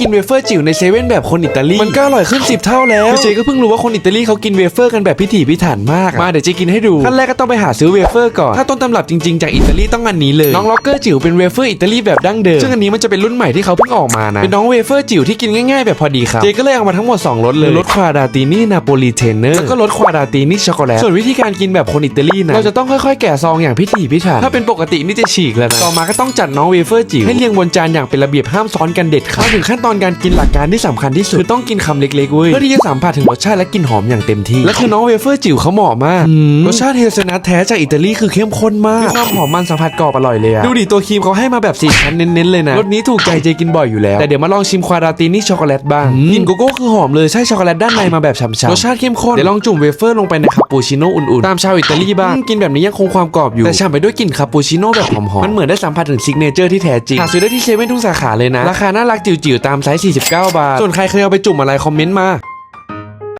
กินเวเฟอร์จิ๋วในเซเว่นแบบคนอิตาลีมันก็อร่อยขึ้นสิบเท่าแล้วคือเจก็เพิ่งรู้ว่าคนอิตาลีเขากินเวเฟอร์กันแบบพิถีพิถันมากอะมาเดี๋ยวเจกินให้ดูขั้นแรกก็ต้องไปหาซื้อเวเฟอร์ก่อนถ้าต้นตำรับจริงๆจากอิตาลีต้องอันนี้เลยน้องล็อกเกอร์จิ๋วเป็นเวเฟอร์อิตาลีแบบดั้งเดิมซึ่งอันนี้มันจะเป็นรุ่นใหม่ที่เขาเพิ่งออกมานะเป็นน้องเวเฟอร์จิ๋วที่กินง่ายๆแบบพอดีครับเจก็เลยเอามาทั้งหมดสองรสเลยรสควาดาตินี่นาโปลิเทเนอร์แล้วก็รสควาดาตินี่ช็อกโกแลตส่วนวิธีการกินแบบคนอิตาลีนะเราจะต้องค่อยๆแกะซองอย่างพิถีพิถันถ้าเป็นปกตินี่จะฉีกแล้วนะต่อมาก็ต้องจัดน้องเวเฟอร์จิ๋วให้เรียงบนจานอย่างเป็นระเบียบห้ามซ้อนกันเด็ดขาดมาถึงขั้นตอนการกินหลักการที่สำคัญที่สุดคือต้องกินคำเล็กๆเว้ยเพื่อที่จะสัมผัสถึงรสชาติและกลิ่นหอมอย่างเต็มที่และคือน้องเวเฟอร์จิ๋วเขาเหมาะมากรสชาติเฮลเซนัทแท้จากอิตาลีคือเข้มข้นมากมีความหอมมันสัมผัสกรอบอร่อยเลยอะดูดิตัวครีมเขาให้มาแบบสี่ชั้นเน้นๆเลยนะรสนี้ถูกใจเจกินบ่อยอยู่แล้วแต่เดี๋ยวมาลองชิมควาดาตินี่ช็อกโกแลตบ้างกลิ่นโกโก้คือหอมเลยใช่ช็อกโกแลตด้านในมาแบบฉ่ำๆรสชาติเข้มข้นเดี๋ยวลองจุ่มเวเฟอร์ลงไปในคาปูชิโน่อุ่นๆตามชาวอิตาลีบ้างกินแบบนี้ยังคงความกรอบอยู่แต่ฉ่ำไปด้วยกลิ่นคาปูชิโน่แบบหอมๆมันเหมือนได้สัมผัสถึงซิกเนเจอร์ที่แท้จริงหาซื้อได้ที่เซเว่นทุกสาขาเลยนะราคาน่ารักจิ๋วๆตามไซส์49 บาท ส่วนใครเคยเอาไปจุ่มอะไรคอมเมนต์มา